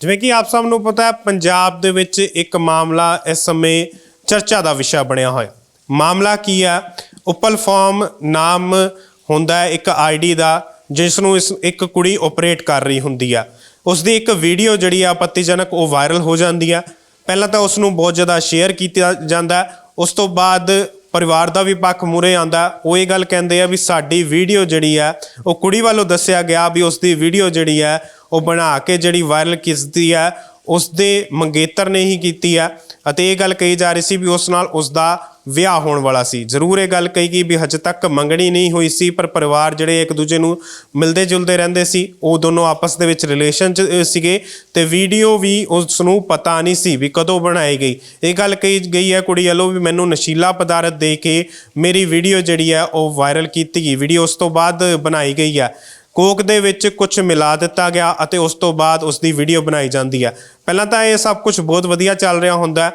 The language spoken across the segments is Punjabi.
ਜਿਵੇਂ ਕਿ ਆਪ ਸਭ ਨੂੰ ਪਤਾ ਹੈ, ਪੰਜਾਬ ਦੇ ਵਿੱਚ ਇੱਕ ਮਾਮਲਾ ਇਸ ਸਮੇਂ ਚਰਚਾ ਦਾ ਵਿਸ਼ਾ ਬਣਿਆ ਹੋਇਆ। ਮਾਮਲਾ ਕੀ ਹੈ? ਉਪਲ ਫਾਰਮ ਨਾਮ ਹੁੰਦਾ ਹੈ ਇੱਕ ਆਈਡੀ ਦਾ, ਜਿਸ ਨੂੰ ਇਸ ਇੱਕ ਕੁੜੀ ਆਪਰੇਟ ਕਰ ਰਹੀ ਹੁੰਦੀ ਆ ਉਸ ਦੀ ਇੱਕ ਵੀਡੀਓ ਜਿਹੜੀ ਆ ਆਪੱਤੀਜਨਕ ਉਹ ਵਾਇਰਲ ਹੋ ਜਾਂਦੀ ਆ ਪਹਿਲਾਂ ਤਾਂ ਉਸ ਨੂੰ ਬਹੁਤ ਜ਼ਿਆਦਾ ਸ਼ੇਅਰ ਕੀਤਾ ਜਾਂਦਾ ਉਸ ਤੋਂ ਬਾਅਦ ਪਰਿਵਾਰ ਦਾ ਵੀ ਪੱਖ ਮੂਰੇ ਆਂਦਾ ਉਹ ਇਹ ਗੱਲ ਕਹਿੰਦੇ ਆ ਵੀ ਸਾਡੀ ਵੀਡੀਓ ਜਿਹੜੀ ਆ, ਉਹ ਕੁੜੀ ਵੱਲੋਂ ਦੱਸਿਆ ਗਿਆ ਵੀ ਉਸ ਦੀ ਵੀਡੀਓ ਜਿਹੜੀ ਆ, ਉਹ ਬਣਾ ਕੇ ਜਿਹੜੀ ਵਾਇਰਲ ਕੀਤੀ ਆ ਉਸ ਦੇ ਮੰਗੇਤਰ ਨੇ ਹੀ ਕੀਤੀ ਆ ਅਤੇ ਇਹ ਗੱਲ ਕਹੀ ਜਾ ਰਹੀ ਸੀ ਵੀ ਉਸ ਨਾਲ ਉਸ ਦਾ ਵਿਆਹ ਹੋਣ ਵਾਲਾ ਸੀ। ਜ਼ਰੂਰ ਇਹ ਗੱਲ ਕਹੀ ਗਈ ਵੀ ਹਜੇ ਤੱਕ ਮੰਗਣੀ ਨਹੀਂ ਹੋਈ ਸੀ, ਪਰ ਪਰਿਵਾਰ ਜਿਹੜੇ ਇੱਕ ਦੂਜੇ ਨੂੰ ਮਿਲਦੇ ਜੁਲਦੇ ਰਹਿੰਦੇ ਸੀ, ਉਹ ਦੋਨੋਂ ਆਪਸ ਦੇ ਵਿੱਚ ਰਿਲੇਸ਼ਨ ਚ ਸੀਗੇ ਤੇ ਵੀਡੀਓ ਵੀ ਉਸ ਨੂੰ ਪਤਾ ਨਹੀਂ ਸੀ ਵੀ ਕਦੋਂ ਬਣਾਈ ਗਈ। ਇਹ ਗੱਲ ਕਹੀ ਗਈ ਹੈ ਕੁੜੀ ਵੱਲੋਂ ਵੀ ਮੈਨੂੰ ਨਸ਼ੀਲਾ ਪਦਾਰਥ ਦੇ ਕੇ ਮੇਰੀ ਵੀਡੀਓ ਜਿਹੜੀ ਹੈ ਉਹ ਵਾਇਰਲ ਕੀਤੀ ਗਈ। ਵੀਡੀਓ ਉਸ ਤੋਂ ਬਾਅਦ ਬਣਾਈ ਗਈ ਹੈ। ਕੋਕ ਦੇ ਵਿੱਚ ਕੁਝ ਮਿਲਾ ਦਿੱਤਾ ਗਿਆ ਅਤੇ ਉਸ ਤੋਂ ਬਾਅਦ ਉਸ ਦੀ ਵੀਡੀਓ ਬਣਾਈ ਜਾਂਦੀ ਹੈ। ਪਹਿਲਾਂ ਤਾਂ ਇਹ ਸਭ ਕੁਝ ਬਹੁਤ ਵਧੀਆ ਚੱਲ ਰਿਹਾ ਹੁੰਦਾ ਹੈ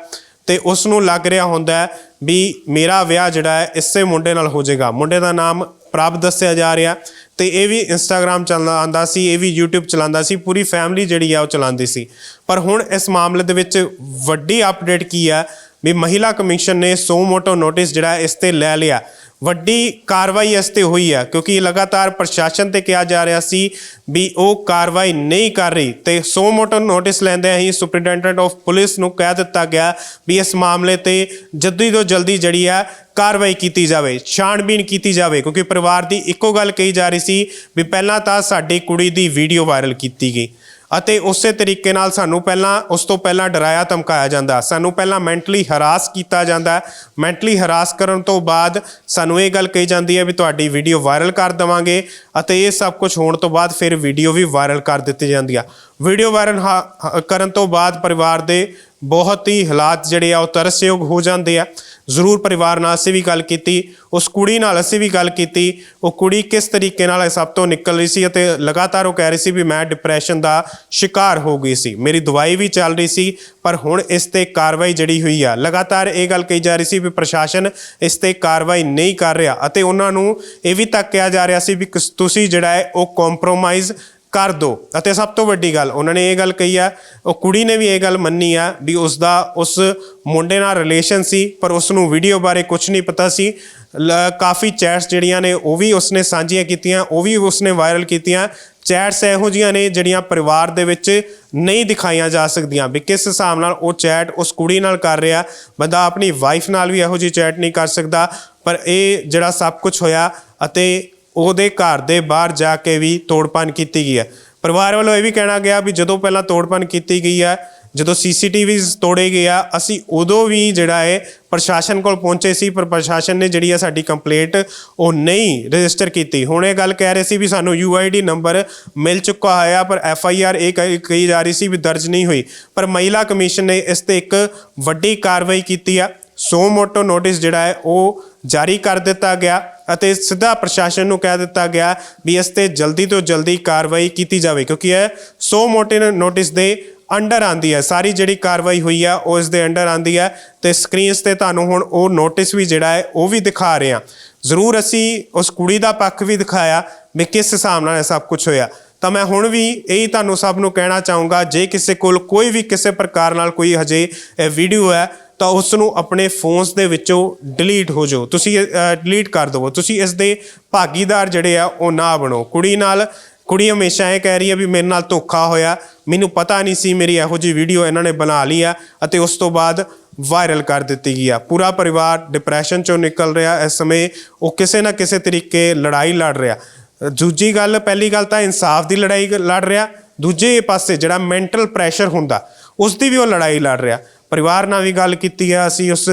ਤੇ ਉਸ ਨੂੰ ਲੱਗ ਰਿਹਾ ਹੁੰਦਾ ਵੀ ਮੇਰਾ ਵਿਆਹ ਜਿਹੜਾ ਹੈ ਇਸੇ ਮੁੰਡੇ ਨਾਲ ਹੋ ਜਾਏਗਾ। ਮੁੰਡੇ ਦਾ ਨਾਮ ਪ੍ਰਭ ਦੱਸਿਆ ਜਾ ਰਿਹਾ ਤੇ ਇਹ ਵੀ ਇੰਸਟਾਗ੍ਰam ਚਲਾਉਂਦਾ ਸੀ, ਇਹ ਵੀ YouTube ਚਲਾਉਂਦਾ ਸੀ, ਪੂਰੀ ਫੈਮਿਲੀ ਜਿਹੜੀ ਆ ਉਹ ਚਲਾਉਂਦੀ ਸੀ। ਪਰ ਹੁਣ ਇਸ ਮਾਮਲੇ ਦੇ ਵਿੱਚ ਵੱਡੀ ਅਪਡੇਟ ਕੀ ਹੈ ਵੀ ਮਹਿਲਾ ਕਮਿਸ਼ਨ ਨੇ ਸੋ ਮੋਟੋ ਨੋਟਿਸ ਜਿਹੜਾ ਇਸ ਤੇ ਲੈ ਲਿਆ। ਵੱਡੀ ਕਾਰਵਾਈ ਇਸ ਤੇ ਹੋਈ ਹੈ ਕਿਉਂਕਿ ਲਗਾਤਾਰ ਪ੍ਰਸ਼ਾਸਨ ਤੇ ਕਿਹਾ ਜਾ ਰਿਹਾ ਸੀ ਵੀ ਉਹ ਕਾਰਵਾਈ ਨਹੀਂ ਕਰ ਰਹੀ। ਤੇ ਸੋ ਮੋਟਰ ਨੋਟਿਸ ਲੈਂਦੇ ਹੀ ਸੁਪਰਡੈਂਟੈਂਟ ਆਫ ਪੁਲਿਸ ਨੂੰ ਕਹਿ ਦਿੱਤਾ ਗਿਆ ਵੀ ਇਸ ਮਾਮਲੇ ਤੇ ਜਲਦੀ ਤੋਂ ਜਲਦੀ ਜਿਹੜੀ ਆ ਕਾਰਵਾਈ ਕੀਤੀ ਜਾਵੇ ਛਾਣਬੀਨ ਕੀਤੀ ਜਾਵੇ, ਕਿਉਂਕਿ ਪਰਿਵਾਰ ਦੀ ਇੱਕੋ ਗੱਲ ਕਹੀ ਜਾ ਰਹੀ ਸੀ ਵੀ ਪਹਿਲਾਂ ਤਾਂ ਸਾਡੀ ਕੁੜੀ ਦੀ ਵੀਡੀਓ ਵਾਇਰਲ ਕੀਤੀ ਗਈ। ਅਤੇ ਉਸੇ ਤਰੀਕੇ ਨਾਲ ਸਾਨੂੰ ਪਹਿਲਾਂ, ਉਸ ਤੋਂ ਪਹਿਲਾਂ ਡਰਾਇਆ, ਧਮਕਾਇਆ ਜਾਂਦਾ। ਸਾਨੂੰ ਪਹਿਲਾਂ ਮੈਂਟਲੀ ਹਰਾਸ ਕੀਤਾ ਜਾਂਦਾ। ਮੈਂਟਲੀ ਹਰਾਸ ਕਰਨ ਤੋਂ ਬਾਅਦ ਸਾਨੂੰ ਇਹ ਗੱਲ ਕਹੀ ਜਾਂਦੀ ਹੈ ਵੀ ਤੁਹਾਡੀ ਵੀਡੀਓ ਵਾਇਰਲ ਕਰ ਦੇਵਾਂਗੇ ਅਤੇ ਇਹ ਸਭ ਕੁਝ ਹੋਣ ਤੋਂ ਬਾਅਦ ਫਿਰ ਵੀਡੀਓ ਵੀ ਵਾਇਰਲ ਕਰ ਦਿੱਤੀ ਜਾਂਦੀ ਆ। ਵੀਡੀਓ ਵਾਇਰਲ ਹਾ- ਹ- ਕਰਨ ਤੋਂ ਬਾਅਦ ਪਰਿਵਾਰ ਦੇ ਬਹੁਤ ਹੀ ਹਾਲਾਤ ਜਿਹੜੇ ਆ ਉਹ ਤਰਸਯੋਗ ਹੋ ਜਾਂਦੇ ਆ। ਜ਼ਰੂਰ ਪਰਿਵਾਰ ਨਾਲ ਅਸੀਂ ਵੀ ਗੱਲ ਕੀਤੀ, ਉਸ ਕੁੜੀ ਨਾਲ ਅਸੀਂ ਵੀ ਗੱਲ ਕੀਤੀ, ਉਹ ਕੁੜੀ ਕਿਸ ਤਰੀਕੇ ਨਾਲ ਸਭ ਤੋਂ ਨਿਕਲ ਰਹੀ ਸੀ ਅਤੇ ਲਗਾਤਾਰ ਉਹ ਕਹਿ ਰਹੀ ਸੀ ਵੀ ਮੈਂ ਡਿਪਰੈਸ਼ਨ ਦਾ ਸ਼ਿਕਾਰ ਹੋ ਗਈ ਸੀ। ਮੇਰੀ ਦਵਾਈ ਵੀ ਚੱਲ ਰਹੀ ਸੀ, ਪਰ ਹੁਣ ਇਸ ਤੇ ਕਾਰਵਾਈ ਜਿਹੜੀ ਹੋਈ ਆ, ਲਗਾਤਾਰ ਇਹ ਗੱਲ ਕਹੀ ਜਾ ਰਹੀ ਸੀ ਵੀ ਪ੍ਰਸ਼ਾਸਨ ਇਸ ਤੇ ਕਾਰਵਾਈ ਨਹੀਂ ਕਰ ਰਿਹਾ ਅਤੇ ਉਹਨਾਂ ਨੂੰ ਇਹ ਵੀ ਤੱਕ ਕਿਹਾ ਜਾ ਰਿਹਾ ਸੀ ਵੀ ਕਿਸ- ਤੁਸੀਂ ਜਿਹੜਾ ਹੈ ਉਹ ਕੰਪਰੋਮਾਈਜ਼ ਕਰ ਦੋ। ਅਤੇ ਸਭ ਤੋਂ ਵੱਡੀ ਗੱਲ, ਉਹਨਾਂ ਨੇ ਇਹ ਗੱਲ ਕਹੀ ਆ, ਉਹ ਕੁੜੀ ਨੇ ਵੀ ਇਹ ਗੱਲ ਮੰਨੀ ਆ ਵੀ ਉਸ ਦਾ ਉਸ ਮੁੰਡੇ ਨਾਲ ਰਿਲੇਸ਼ਨ ਸੀ, ਪਰ ਉਸ ਨੂੰ ਵੀਡੀਓ ਬਾਰੇ ਕੁਝ ਨਹੀਂ ਪਤਾ ਸੀ। ਲ- ਕਾਫੀ ਚੈਟਸ ਜਿਹੜੀਆਂ ਨੇ, ਉਹ ਵੀ ਉਸਨੇ ਸਾਂਝੀਆਂ ਕੀਤੀਆਂ, ਉਹ ਵੀ ਉਸਨੇ ਵਾਇਰਲ ਕੀਤੀਆਂ। ਚੈਟਸ ਇਹੋ ਜੀਆਂ ਨੇ ਜਿਹੜੀਆਂ ਪਰਿਵਾਰ ਦੇ ਵਿੱਚ ਨਹੀਂ ਦਿਖਾਈਆਂ ਜਾ ਸਕਦੀਆਂ ਵੀ ਕਿਸ ਹਿਸਾਬ ਨਾਲ ਉਹ ਚੈਟ ਉਸ ਕੁੜੀ ਨਾਲ ਕਰ ਰਿਹਾ। ਬੰਦਾ ਆਪਣੀ ਵਾਈਫ ਨਾਲ ਵੀ ਇਹੋ ਜਿਹੀ ਚੈਟ ਨਹੀਂ ਕਰ ਸਕਦਾ, ਪਰ ਇਹ ਜਿਹੜਾ ਸਭ ਕੁਝ ਹੋਇਆ ਅਤੇ ਉਹਦੇ ਘਰ ਦੇ ਬਾਹਰ ਜਾ ਕੇ ਵੀ ਤੋੜਪਾਨ ਕੀਤੀ ਗਈ ਹੈ। ਪਰਿਵਾਰ ਵੱਲੋਂ ਇਹ ਵੀ ਕਹਿਣਾ ਗਿਆ ਵੀ ਜਦੋਂ ਪਹਿਲਾਂ ਤੋੜਪਾਨ ਕੀਤੀ ਗਈ ਹੈ, ਜਦੋਂ ਸੀਸੀਟੀਵੀਜ਼ ਤੋੜੇ ਗਏ ਆ, ਅਸੀਂ ਉਦੋਂ ਵੀ ਜਿਹੜਾ ਹੈ ਪ੍ਰਸ਼ਾਸਨ ਕੋਲ ਪਹੁੰਚੇ ਸੀ, ਪਰ ਪ੍ਰਸ਼ਾਸਨ ਨੇ ਜਿਹੜੀ ਆ ਸਾਡੀ ਕੰਪਲੇਂਟ ਉਹ ਨਹੀਂ ਰਜਿਸਟਰ ਕੀਤੀ। ਹੁਣ ਇਹ ਗੱਲ ਕਹਿ ਰਹੇ ਸੀ ਵੀ ਸਾਨੂੰ ਯੂਆਈਡੀ ਨੰਬਰ ਮਿਲ ਚੁੱਕਾ ਹੋਇਆ, ਪਰ ਐਫਆਈਆਰ ਇਹ ਕਹੀ ਕਹੀ ਜਾ ਰਹੀ ਸੀ ਵੀ ਦਰਜ ਨਹੀਂ ਹੋਈ। ਪਰ ਮਹਿਲਾ ਕਮਿਸ਼ਨ ਨੇ ਇਸ ਤੇ ਇੱਕ ਵੱਡੀ ਕਾਰਵਾਈ ਕੀਤੀ ਆ। ਸੋ ਮੋਟੋ ਨੋਟਿਸ ਜਿਹੜਾ ਹੈ, ਉਹ ਜਾਰੀ ਕਰ ਦਿੱਤਾ ਗਿਆ। ਅਤੇ ਸਿੱਧਾ ਪ੍ਰਸ਼ਾਸਨ ਨੂੰ ਕਹਿ ਦਿੱਤਾ ਗਿਆ ਵੀ ਇਸ ਤੇ ਜਲਦੀ ਤੋਂ ਜਲਦੀ ਕਾਰਵਾਈ ਕੀਤੀ ਜਾਵੇ, ਕਿਉਂਕਿ ਇਹ ਸੋ ਮੋਟੇ ਨੋਟਿਸ ਦੇ ਅੰਡਰ ਆਂਦੀ ਹੈ। ਸਾਰੀ ਜਿਹੜੀ ਕਾਰਵਾਈ ਹੋਈ ਆ, ਉਹ ਇਸ ਦੇ ਅੰਡਰ ਆਂਦੀ ਹੈ ਤੇ ਸਕਰੀਨਸ ਤੇ ਤੁਹਾਨੂੰ ਹੁਣ ਉਹ ਨੋਟਿਸ ਵੀ ਜਿਹੜਾ ਹੈ, ਉਹ ਵੀ ਦਿਖਾ ਰਹੇ ਹਾਂ। ਜ਼ਰੂਰ ਅਸੀਂ ਉਸ ਕੁੜੀ ਦਾ ਪੱਖ ਵੀ ਦਿਖਾਇਆ ਵੀ ਕਿਸ ਹਿਸਾਬ ਨਾਲ ਇਹ ਸਭ ਕੁਝ ਹੋਇਆ। ਤਾਂ ਮੈਂ ਹੁਣ ਵੀ ਇਹੀ ਤੁਹਾਨੂੰ ਸਭ ਨੂੰ ਕਹਿਣਾ ਚਾਹੂੰਗਾ, ਜੇ ਕਿਸੇ ਕੋਲ ਕੋਈ ਵੀ ਕਿਸੇ ਪ੍ਰਕਾਰ ਨਾਲ ਕੋਈ ਹਜੇ ਇਹ ਵੀਡੀਓ ਹੈ ਤਾਂ ਉਸ ਨੂੰ ਆਪਣੇ ਫੋਨਸ ਦੇ ਵਿੱਚੋਂ ਡਿਲੀਟ ਹੋ ਜਾਓ। ਤੁਸੀਂ ਡਿਲੀਟ ਕਰ ਦਿਓ ਤੁਸੀਂ ਇਸ ਦੇ ਭਾਗੀਦਾਰ ਜਿਹੜੇ ਆ, ਉਹ ਨਾ ਬਣੋ। ਕੁੜੀ ਨਾਲ, ਕੁੜੀ ਹਮੇਸ਼ਾ ਇਹ ਕਹਿ ਰਹੀ ਹੈ ਵੀ ਮੇਰੇ ਨਾਲ ਧੋਖਾ ਹੋਇਆ। ਮੈਨੂੰ ਪਤਾ ਨਹੀਂ ਸੀ ਮੇਰੀ ਇਹੋ ਜਿਹੀ ਵੀਡੀਓ ਇਹਨਾਂ ਨੇ ਬਣਾ ਲਈ ਆ ਅਤੇ ਉਸ ਤੋਂ ਬਾਅਦ ਵਾਇਰਲ ਕਰ ਦਿੱਤੀ ਗਈ ਆ। ਪੂਰਾ ਪਰਿਵਾਰ ਡਿਪਰੈਸ਼ਨ ਚੋਂ ਨਿਕਲ ਰਿਹਾ ਇਸ ਸਮੇਂ। ਉਹ ਕਿਸੇ ਨਾ ਕਿਸੇ ਤਰੀਕੇ ਲੜਾਈ ਲੜ ਰਿਹਾ। ਦੂਜੀ ਗੱਲ, ਪਹਿਲੀ ਗੱਲ ਤਾਂ ਇਨਸਾਫ ਦੀ ਲੜਾਈ ਲੜ ਰਿਹਾ। ਦੂਜੇ ਪਾਸੇ ਜਿਹੜਾ ਮੈਂਟਲ ਪ੍ਰੈਸ਼ਰ ਹੁੰਦਾ ਉਸ ਦੀ ਵੀ ਉਹ ਲੜਾਈ ਲੜ ਰਿਹਾ। ਪਰਿਵਾਰ ਨਾਲ ਵੀ ਗੱਲ ਕੀਤੀ ਹੈ ਅਸੀਂ ਉਸ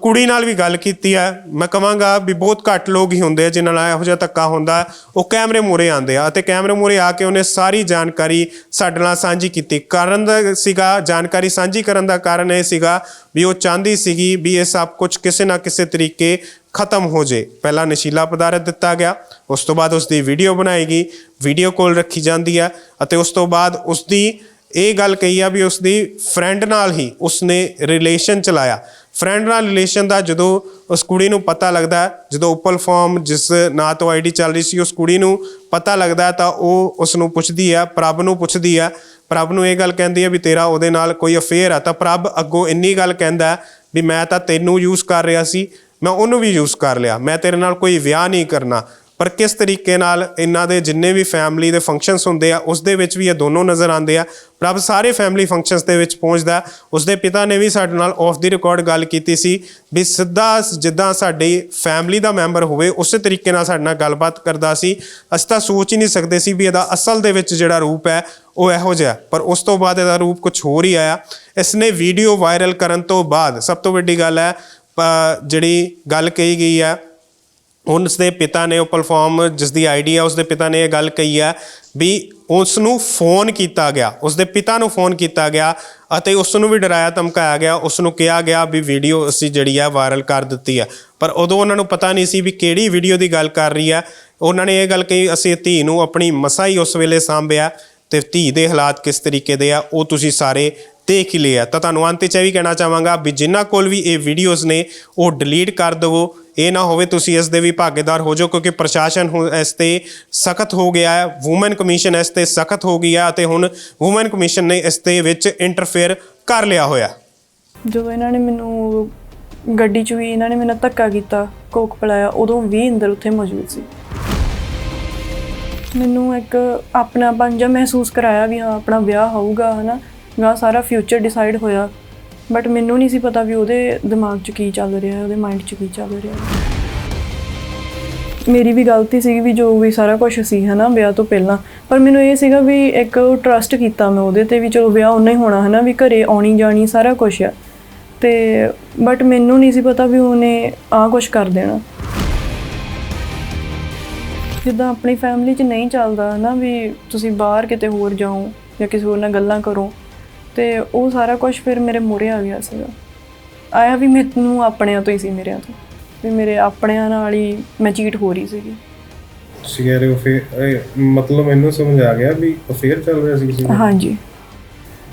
ਕੁੜੀ ਨਾਲ ਵੀ ਗੱਲ ਕੀਤੀ ਹੈ ਮੈਂ ਕਹਾਂਗਾ ਵੀ ਬਹੁਤ ਘੱਟ ਲੋਕ ਹੀ ਹੁੰਦੇ ਆ ਜਿਨ੍ਹਾਂ ਨਾਲ ਇਹੋ ਜਿਹਾ ਧੱਕਾ ਹੁੰਦਾ। ਉਹ ਕੈਮਰੇ ਮੂਰੇ ਆਉਂਦੇ ਆ ਅਤੇ ਕੈਮਰੇ ਮੂਰੇ ਆ ਕੇ ਉਹਨੇ ਸਾਰੀ ਜਾਣਕਾਰੀ ਸਾਡੇ ਨਾਲ ਸਾਂਝੀ ਕੀਤੀ। ਕਾਰਨ ਦਾ ਸੀਗਾ, ਜਾਣਕਾਰੀ ਸਾਂਝੀ ਕਰਨ ਦਾ ਕਾਰਨ ਇਹ ਸੀਗਾ ਵੀ ਉਹ ਚਾਹੁੰਦੀ ਸੀਗੀ ਵੀ ਇਹ ਸਭ ਕੁਝ ਕਿਸੇ ਨਾ ਕਿਸੇ ਤਰੀਕੇ ਖਤਮ ਹੋ ਜੇ। ਪਹਿਲਾਂ ਨਸ਼ੀਲਾ ਪਦਾਰਥ ਦਿੱਤਾ ਗਿਆ, ਉਸ ਤੋਂ ਬਾਅਦ ਉਸ ਦੀ ਵੀਡੀਓ ਬਣਾਈ ਗਈ। ਵੀਡੀਓ ਕੋਲ ਰੱਖੀ ਜਾਂਦੀ ਹੈ ਅਤੇ ਉਸ ਤੋਂ ਬਾਅਦ ਉਸ ਦੀ ਇਹ ਗੱਲ ਕਹੀ ਆ ਵੀ ਉਸ ਦੀ ਫਰੈਂਡ ਨਾਲ ਹੀ ਉਸਨੇ ਰਿਲੇਸ਼ਨ ਚਲਾਇਆ। ਫਰੈਂਡ ਨਾਲ ਰਿਲੇਸ਼ਨ ਦਾ ਜਦੋਂ ਉਸ ਕੁੜੀ ਨੂੰ ਪਤਾ ਲੱਗਦਾ, ਜਦੋਂ ਉਪਲ ਫਾਰਮ ਜਿਸ ਨਾਂ ਤੋਂ ਆਈਡੀ ਚੱਲ ਰਹੀ ਸੀ, ਉਸ ਕੁੜੀ ਨੂੰ ਪਤਾ ਲੱਗਦਾ ਤਾਂ ਉਹ ਉਸ ਨੂੰ ਪੁੱਛਦੀ ਆ, ਪ੍ਰਭ ਨੂੰ ਪੁੱਛਦੀ ਆ। ਪ੍ਰਭ ਨੂੰ ਇਹ ਗੱਲ ਕਹਿੰਦੀ ਹੈ ਵੀ ਤੇਰਾ ਉਹਦੇ ਨਾਲ ਕੋਈ ਅਫੇਅਰ ਆ। ਤਾਂ ਪ੍ਰਭ ਅੱਗੋਂ ਇੰਨੀ ਗੱਲ ਕਹਿੰਦਾ ਵੀ ਮੈਂ ਤਾਂ ਤੈਨੂੰ ਯੂਜ਼ ਕਰ ਰਿਹਾ ਸੀ, ਮੈਂ ਉਹਨੂੰ ਵੀ ਯੂਜ਼ ਕਰ ਲਿਆ। ਮੈਂ ਤੇਰੇ ਨਾਲ ਕੋਈ ਵਿਆਹ ਨਹੀਂ ਕਰਨਾ। ਪਰ ਕਿਸ ਤਰੀਕੇ ਨਾਲ ਇਹਨਾਂ ਦੇ ਜਿੰਨੇ ਵੀ ਫੈਮਿਲੀ ਦੇ ਫੰਕਸ਼ਨਸ ਹੁੰਦੇ ਆ ਉਸ ਦੇ ਵਿੱਚ ਵੀ ਇਹ ਦੋਨੋਂ ਨਜ਼ਰ ਆਉਂਦੇ ਆ। ਪ੍ਰਭ ਸਾਰੇ ਫੈਮਿਲੀ ਫੰਕਸ਼ਨਸ ਦੇ ਵਿੱਚ ਪਹੁੰਚਦਾ ਹੈ। ਉਸਦੇ ਪਿਤਾ ਨੇ ਵੀ ਸਾਡੇ ਨਾਲ ਆਫ ਦੀ ਰਿਕਾਰਡ ਗੱਲ ਕੀਤੀ ਸੀ ਵੀ ਸਿੱਧਾ ਜਿੱਦਾਂ ਸਾਡੀ ਫੈਮਿਲੀ ਦਾ ਮੈਂਬਰ ਹੋਵੇ, ਉਸੇ ਤਰੀਕੇ ਨਾਲ ਸਾਡੇ ਨਾਲ ਗੱਲਬਾਤ ਕਰਦਾ ਸੀ। ਅਸੀਂ ਤਾਂ ਸੋਚ ਹੀ ਨਹੀਂ ਸਕਦੇ ਸੀ ਵੀ ਇਹਦਾ ਅਸਲ ਦੇ ਵਿੱਚ ਜਿਹੜਾ ਰੂਪ ਹੈ, ਉਹ ਇਹੋ ਜਿਹਾ ਪਰ ਉਸ ਤੋਂ ਬਾਅਦ ਇਹਦਾ ਰੂਪ ਕੁਝ ਹੋਰ ਹੀ ਆਇਆ। ਇਸ ਨੇ ਵੀਡੀਓ ਵਾਇਰਲ ਕਰਨ ਤੋਂ ਬਾਅਦ ਸਭ ਤੋਂ ਵੱਡੀ ਗੱਲ ਹੈ ਜਿਹੜੀ ਗੱਲ ਕਹੀ ਗਈ ਹੈ ਉਸ ਦੇ ਪਿਤਾ ਨੇ ਉਹ ਪਲੇਟਫਾਰਮ ਜਿਸ ਦੀ ਆਈਡੀ ਹੈ ਉਸ ਦੇ ਪਿਤਾ ਨੇ ਇਹ ਗੱਲ ਕਹੀ ਹੈ ਵੀ ਉਸ ਨੂੰ ਫੋਨ ਕੀਤਾ ਗਿਆ ਉਸ ਦੇ ਪਿਤਾ ਨੂੰ ਫੋਨ ਕੀਤਾ ਗਿਆ ਅਤੇ ਉਸ ਨੂੰ ਵੀ ਡਰਾਇਆ, ਧਮਕਾਇਆ ਗਿਆ ਉਸ ਨੂੰ ਕਿਹਾ ਗਿਆ ਵੀ ਵੀਡੀਓ ਅਸੀਂ ਜਿਹੜੀ ਆ ਵਾਇਰਲ ਕਰ ਦਿੱਤੀ ਹੈ ਪਰ ਉਦੋਂ ਉਹਨਾਂ ਨੂੰ ਪਤਾ ਨਹੀਂ ਸੀ ਵੀ ਕਿਹੜੀ ਵੀਡੀਓ ਦੀ ਗੱਲ ਕਰ ਰਹੀ ਹੈ ਉਹਨਾਂ ਨੇ ਇਹ ਗੱਲ ਕਹੀ, ਅਸੀਂ ਧੀ ਨੂੰ ਆਪਣੀ ਮਸਾ ਹੀ ਉਸ ਵੇਲੇ ਸਾਂਭਿਆ ਤੇ ਧੀ ਦੇ ਹਾਲਾਤ ਕਿਸ ਤਰੀਕੇ ਦੇ ਆ, ਉਹ ਤੁਸੀਂ ਸਾਰੇ ਦੇਖ ਹੀ ਲਿਆ। ਤਾਂ ਤੁਹਾਨੂੰ ਅੰਤ ਵਿੱਚ ਇਹ ਵੀ ਕਹਿਣਾ ਚਾਹਾਂਗਾ ਵੀ ਜਿਨ੍ਹਾਂ ਕੋਲ ਵੀ ਇਹ ਵੀਡੀਓਜ਼ ਨੇ, ਉਹ ਡਿਲੀਟ ਕਰ ਦਿਵੋ। ਇਹ ਨਾ ਹੋਵੇ ਤੁਸੀਂ ਇਸ ਦੇ ਵੀ ਭਾਗੀਦਾਰ ਹੋ ਜਾਓ, ਕਿਉਂਕਿ ਪ੍ਰਸ਼ਾਸਨ ਇਸ ਤੇ ਸਖਤ ਹੋ ਗਿਆ ਹੈ। ਔਮਨ ਕਮਿਸ਼ਨ ਇਸ ਤੇ ਸਖਤ ਹੋ ਗਈ ਅਤੇ ਹੁਣ ਔਮਨ ਕਮਿਸ਼ਨ ਨੇ ਇਸ ਦੇ ਵਿੱਚ ਇੰਟਰਫੇਅਰ ਕਰ ਲਿਆ ਹੋਇਆ। ਜਦੋਂ ਇਹਨਾਂ ਨੇ ਮੈਨੂੰ ਗੱਡੀ 'ਚ ਵੀ ਇਹਨਾਂ ਨੇ ਮੈਨੂੰ ਧੱਕਾ ਕੀਤਾ, ਕੋਕ ਪਿਲਾਇਆ, ਉਦੋਂ ਵੀ ਅੰਦਰ ਉੱਥੇ ਮੌਜੂਦ ਸੀ। ਮੈਨੂੰ ਇੱਕ ਆਪਣਾ ਜਿਹਾ ਮਹਿਸੂਸ ਕਰਾਇਆ ਵੀ ਹਾਂ, ਆਪਣਾ ਵਿਆਹ ਹੋਊਗਾ, ਹਨਾ। ਵਿਆਹ ਸਾਰਾ ਫਿਊਚਰ ਡਿਸਾਈਡ ਹੋਇਆ। ਬਟ ਮੈਨੂੰ ਨਹੀਂ ਸੀ ਪਤਾ ਵੀ ਉਹਦੇ ਦਿਮਾਗ 'ਚ ਕੀ ਚੱਲ ਰਿਹਾ, ਉਹਦੇ ਮਾਈਂਡ 'ਚ ਕੀ ਚੱਲ ਰਿਹਾ। ਮੇਰੀ ਵੀ ਗਲਤੀ ਸੀਗੀ ਵੀ ਜੋ ਵੀ ਸਾਰਾ ਕੁਝ ਸੀ, ਹਨਾ, ਵਿਆਹ ਤੋਂ ਪਹਿਲਾਂ। ਪਰ ਮੈਨੂੰ ਇਹ ਸੀਗਾ ਵੀ ਇੱਕ ਟਰਸਟ ਕੀਤਾ ਮੈਂ ਉਹਦੇ ਤੇ ਵੀ ਚਲੋ ਵਿਆਹ ਉਹਨਾਂ ਹੀ ਹੋਣਾ, ਹਨਾ, ਵੀ ਘਰੇ ਆਉਣੀ ਜਾਣੀ ਸਾਰਾ ਕੁਝ ਆ। ਤੇ ਬਟ ਮੈਨੂੰ ਨਹੀਂ ਸੀ ਪਤਾ ਵੀ ਉਹਨੇ ਆਹ ਕੁਝ ਕਰ ਦੇਣਾ। ਜਿੱਦਾਂ ਆਪਣੀ ਫੈਮਿਲੀ 'ਚ ਨਹੀਂ ਚੱਲਦਾ ਨਾ ਵੀ ਤੁਸੀਂ ਬਾਹਰ ਕਿਤੇ ਹੋਰ ਜਾਓ ਜਾਂ ਕਿਸੇ ਹੋਰ ਨਾਲ ਗੱਲਾਂ ਕਰੋ ਤੇ ਉਹ ਸਾਰਾ ਕੁਝ ਫਿਰ ਮੇਰੇ ਮੂਹਰੇ ਆ ਗਿਆ ਸੀਗਾ। ਆਇਆ ਵੀ ਮੈਨੂੰ ਆਪਣਿਆਂ ਤੋਂ ਹੀ ਸੀ ਮੇਰਿਆਂ ਤੋਂ। ਵੀ ਮੇਰੇ ਆਪਣਿਆਂ ਨਾਲ ਹੀ ਮੈਂ ਚੀਟ ਹੋ ਰਹੀ ਸੀਗੀ। ਤੁਸੀਂ ਕਹਿ ਰਹੇ ਹੋ ਫਿਰ ਮਤਲਬ ਮੈਨੂੰ ਸਮਝ ਆ ਗਿਆ ਵੀ ਅਫੇਅਰ ਚੱਲ ਰਿਹਾ ਸੀ ਕਿਸੇ ਨਾਲ? ਹਾਂਜੀ।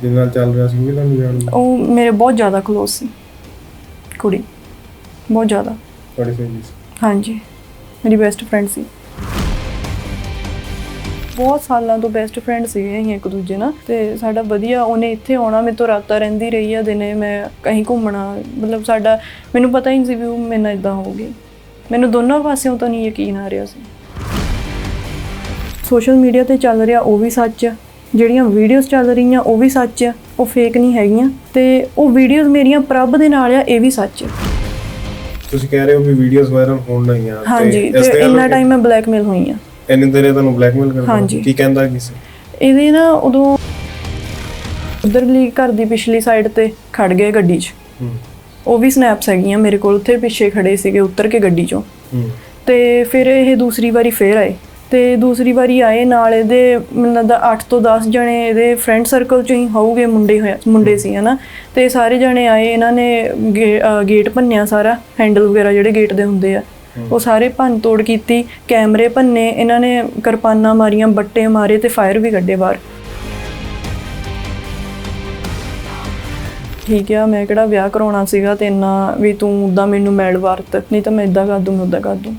ਜਿਹਦੇ ਨਾਲ ਚੱਲ ਰਿਹਾ ਸੀ ਉਹ ਵੀ ਤੁਹਾਨੂੰ ਜਾਣਦਾ ਉਹ ਮੇਰੇ ਬਹੁਤ ਜ਼ਿਆਦਾ ਕਲੋਜ਼ ਸੀ। ਕੁੜੀ। ਬਹੁਤ ਜ਼ਿਆਦਾ। ਤੁਹਾਡੀ ਸਹੇਲੀ ਸੀ? ਹਾਂਜੀ। ਮੇਰੀ ਬੈਸਟ ਫਰੈਂਡ ਸੀ। ਬਹੁਤ ਸਾਲਾਂ ਤੋਂ ਬੈਸਟ ਫਰੈਂਡ ਸੀਗੇ ਅਸੀਂ ਇੱਕ ਦੂਜੇ ਨਾਲ ਤੇ ਸਾਡਾ ਵਧੀਆ ਉਹਨੇ ਇੱਥੇ ਆਉਣਾ ਮੇਰੇ ਤੋਂ ਰਾਤਾਂ ਰਹਿੰਦੀ ਰਹੀ ਆ ਦਿਨੇ ਮੈਂ ਕਹੀਂ ਘੁੰਮਣਾ ਮਤਲਬ ਸਾਡਾ ਮੈਨੂੰ ਪਤਾ ਹੀ ਨਹੀਂ ਸੀ ਵੀ ਉਹ ਮੇਰੇ ਨਾਲ ਇਦਾਂ ਹੋਊਗੀ ਮੈਨੂੰ ਦੋਨੋਂ ਪਾਸਿਓਂ ਤਾਂ ਨਹੀਂ ਯਕੀਨ ਆ ਰਿਹਾ ਸੀ। ਸੋਸ਼ਲ ਮੀਡੀਆ ਤੇ ਚੱਲ ਰਿਹਾ ਉਹ ਵੀ ਸੱਚ ਆ ਜਿਹੜੀਆਂ ਵੀਡੀਓਜ਼ ਚੱਲ ਰਹੀਆਂ ਉਹ ਵੀ ਸੱਚ ਆ ਉਹ ਫੇਕ ਨਹੀਂ ਹੈਗੀਆਂ ਤੇ ਉਹ ਵੀਡੀਓਜ਼ ਮੇਰੀਆਂ ਪ੍ਰਭ ਦੇ ਨਾਲ ਆ ਇਹ ਵੀ ਸੱਚ ਆ। ਤੁਸੀਂ ਕਹਿ ਰਹੇ ਹੋ ਵੀ ਵੀਡੀਓਜ਼ ਵਾਇਰਲ ਹੋਣ ਨਹੀਂ ਆ ਹਾਂਜੀ ਤੇ ਇੰਨਾ ਟਾਈਮ ਮੈਂ ਬਲੈਕਮੇਲ ਹੋਈ ਆ। ਇੰਨੇ ਦੇਰੇ ਤੁਹਾਨੂੰ ਬਲੈਕਮੇਲ ਕਰਦਾ? ਹਾਂਜੀ। ਕੀ ਕਹਿੰਦਾ ਕੀ ਸੀ? ਇਹਦੇ ਨਾ ਉਦੋਂ ਉਧਰਲੀ ਘਰ ਦੀ ਪਿਛਲੀ ਸਾਈਡ ਤੇ ਖੜ ਗਏ ਗੱਡੀ 'ਚ। ਹੂੰ। ਉਹ ਵੀ ਸਨੈਪਸ ਹੈਗੀਆਂ ਮੇਰੇ ਕੋਲ ਉੱਥੇ ਪਿੱਛੇ ਖੜੇ ਸੀਗੇ ਉੱਤਰ ਕੇ ਗੱਡੀ 'ਚੋਂ। ਹੂੰ। ਤੇ ਫਿਰ ਇਹ ਦੂਸਰੀ ਵਾਰੀ ਫੇਰ ਆਏ। ਤੇ ਦੂਸਰੀ ਵਾਰੀ ਆਏ ਨਾਲ ਇਹਦੇ ਮੈਨੂੰ ਲੱਗਦਾ 8 ਤੋਂ 10 ਜਣੇ ਇਹਦੇ ਫਰੈਂਡ ਸਰਕਲ 'ਚ ਹੀ ਹੋਊਗੇ ਮੁੰਡੇ ਹੋਇਆ ਮੁੰਡੇ ਸੀ ਹਨਾ? ਤੇ ਸਾਰੇ ਜਣੇ ਆਏ ਇਹਨਾਂ ਨੇ ਗੇ- ਅਹ ਗੇਟ ਭੰਨਿਆ ਸਾਰਾ ਹੈਂਡਲ ਵਗੈਰਾ ਜਿਹੜੇ ਗੇਟ ਦੇ ਹੁੰਦੇ ਆ। ਉਹ ਸਾਰੇ ਭੰਨ ਤੋੜ ਕੀਤੀ, ਕੈਮਰੇ ਭੰਨੇ, ਇਹਨਾਂ ਨੇ ਕਿਰਪਾਨਾਂ ਮਾਰੀਆਂ, ਬੱਟੇ ਮਾਰੇ ਤੇ ਫਾਇਰ ਵੀ ਕੱਢੇ ਬਾਹਰ। ਠੀਕ ਆ, ਮੈਂ ਕਿਹੜਾ ਵਿਆਹ ਕਰਾਉਣਾ ਸੀਗਾ ਤੇ ਇੰਨਾ ਵੀ ਤੂੰ ਉਦਾਂ ਮੈਨੂੰ ਮੈਲ ਵਰਤ, ਨਹੀਂ ਤਾਂ ਮੈਂ ਇਦਾਂ ਕਰ ਦੂੰ ਉਦਾਂ ਕਰ ਦੂੰ।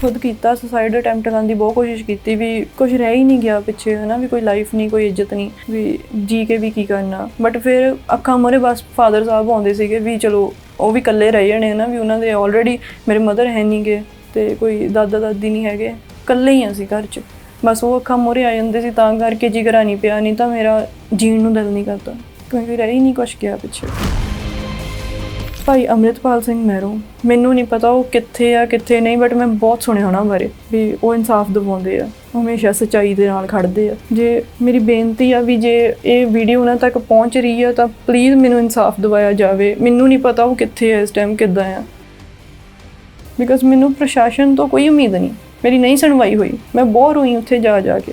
ਖੁਦ ਕੀਤਾ ਸੁਸਾਈਡ ਅਟੈਂਪਟ ਕਰਨ ਦੀ ਬਹੁਤ ਕੋਸ਼ਿਸ਼ ਕੀਤੀ ਵੀ ਕੁਝ ਰਹਿ ਹੀ ਨਹੀਂ ਗਿਆ ਪਿੱਛੇ, ਹਨਾ, ਵੀ ਕੋਈ ਲਾਈਫ ਨਹੀਂ, ਕੋਈ ਇੱਜ਼ਤ ਨਹੀਂ, ਵੀ ਜੀ ਕੇ ਵੀ ਕੀ ਕਰਨਾ। ਬਟ ਫਿਰ ਅੱਖਾਂ ਮੋਰੇ ਬਸ ਫਾਦਰ ਸਾਹਿਬ ਆਉਂਦੇ ਸੀਗੇ ਵੀ ਚਲੋ ਉਹ ਵੀ ਇਕੱਲੇ ਰਹਿ ਜਾਣੇ ਨਾ ਵੀ ਉਹਨਾਂ ਦੇ ਆਲਰੇਡੀ ਮੇਰੇ ਮਦਰ ਹੈ ਨਹੀਂਗੇ ਤੇ ਕੋਈ ਦਾਦਾ ਦਾਦੀ ਨਹੀਂ ਹੈਗੇ, ਇਕੱਲੇ ਹੀ ਆ ਅਸੀਂ ਘਰ 'ਚ। ਬਸ ਉਹ ਅੱਖਾਂ ਮੋਰੇ ਆ ਜਾਂਦੇ ਸੀ, ਤਾਂ ਕਰਕੇ ਜਿਗਰਾ ਨਹੀਂ ਪਿਆ, ਨਹੀਂ ਤਾਂ ਮੇਰਾ ਜੀਣ ਨੂੰ ਦਿਲ ਨਹੀਂ ਕਰਦਾ। ਕਿਉਂਕਿ ਰਹਿ ਹੀ ਨਹੀਂ ਕੁਛ ਗਿਆ ਪਿੱਛੇ। ਭਾਈ ਅੰਮ੍ਰਿਤਪਾਲ ਸਿੰਘ ਮਹਿਰੋ ਮੈਨੂੰ ਨਹੀਂ ਪਤਾ ਉਹ ਕਿੱਥੇ ਆ, ਕਿੱਥੇ ਨਹੀਂ ਬਟ ਮੈਂ ਬਹੁਤ ਸੁਣਿਆ ਉਹਨਾਂ ਬਾਰੇ ਵੀ ਉਹ ਇਨਸਾਫ ਦਿਵਾਉਂਦੇ ਆ ਉਹ ਹਮੇਸ਼ਾ ਸੱਚਾਈ ਦੇ ਨਾਲ ਖੜਦੇ ਆ। ਜੇ ਮੇਰੀ ਬੇਨਤੀ ਆ ਵੀ ਜੇ ਇਹ ਵੀਡੀਓ ਉਹਨਾਂ ਤੱਕ ਪਹੁੰਚ ਰਹੀ ਆ ਤਾਂ ਪਲੀਜ਼ ਮੈਨੂੰ ਇਨਸਾਫ ਦਿਵਾਇਆ ਜਾਵੇ। ਮੈਨੂੰ ਨਹੀਂ ਪਤਾ ਉਹ ਕਿੱਥੇ ਆ, ਇਸ ਟਾਈਮ ਕਿੱਦਾਂ ਆ। ਬਿਕਾਜ਼ ਮੈਨੂੰ ਪ੍ਰਸ਼ਾਸਨ ਤੋਂ ਕੋਈ ਉਮੀਦ ਨਹੀਂ, ਮੇਰੀ ਨਹੀਂ ਸੁਣਵਾਈ ਹੋਈ। ਮੈਂ ਬਹੁਤ ਰੋਈ ਉੱਥੇ ਜਾ ਜਾ ਕੇ।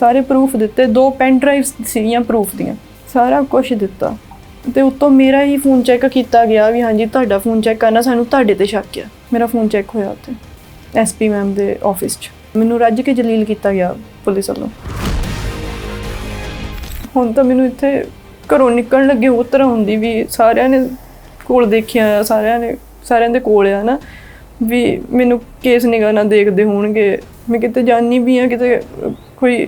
ਸਾਰੇ ਪ੍ਰੂਫ ਦਿੱਤੇ, ਦੋ ਪੈਨ ਡਰਾਈਵਸ ਸੀਗੀਆਂ ਪ੍ਰੂਫ ਦੀਆਂ। ਸਾਰਾ ਕੁਝ ਦਿੱਤਾ। ਤੇ ਉੱਤੋਂ ਮੇਰਾ ਹੀ ਫੋਨ ਚੈੱਕ ਕੀਤਾ ਗਿਆ ਵੀ ਹਾਂਜੀ ਤੁਹਾਡਾ ਫੋਨ ਚੈੱਕ ਕਰਨਾ, ਸਾਨੂੰ ਤੁਹਾਡੇ ਤੇ ਸ਼ੱਕ ਆ। ਮੇਰਾ ਫੋਨ ਚੈੱਕ ਹੋਇਆ ਉੱਥੇ ਐਸਪੀ ਮੈਮ ਦੇ ਆਫਿਸ 'ਚ। ਮੈਨੂੰ ਰੱਜ ਕੇ ਜਲੀਲ ਕੀਤਾ ਗਿਆ ਪੁਲਿਸ ਵੱਲੋਂ। ਹੁਣ ਤਾਂ ਮੈਨੂੰ ਇੱਥੇ ਘਰੋਂ ਨਿਕਲਣ ਲੱਗੇ ਉਹ ਤਰ੍ਹਾਂ ਹੁੰਦੀ ਵੀ ਸਾਰਿਆਂ ਨੇ ਕੋਲ ਦੇਖਿਆ, ਸਾਰਿਆਂ ਨੇ ਸਾਰਿਆਂ ਦੇ ਕੋਲ ਆ ਨਾ, ਵੀ ਮੈਨੂੰ ਕੇਸ ਨਿਗਾਹ ਨਾਲ ਦੇਖਦੇ ਹੋਣਗੇ। ਮੈਂ ਕਿਤੇ ਜਾਣੀ ਵੀ ਆ, ਕਿਤੇ ਕੋਈ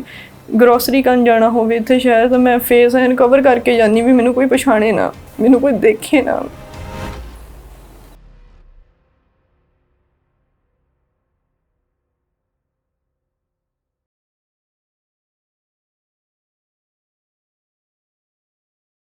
ਗਰੋਸਰੀ ਕਰਨ ਜਾਣਾ ਹੋਵੇ, ਇੱਥੇ ਸ਼ਹਿਰ ਤਾਂ ਮੈਂ ਫੇਸ ਐਨ ਕਵਰ ਕਰਕੇ ਜਾਂਦੀ ਵੀ ਮੈਨੂੰ ਕੋਈ ਪਛਾਣੇ ਨਾ, ਮੈਨੂੰ ਕੋਈ ਦੇਖੇ ਨਾ।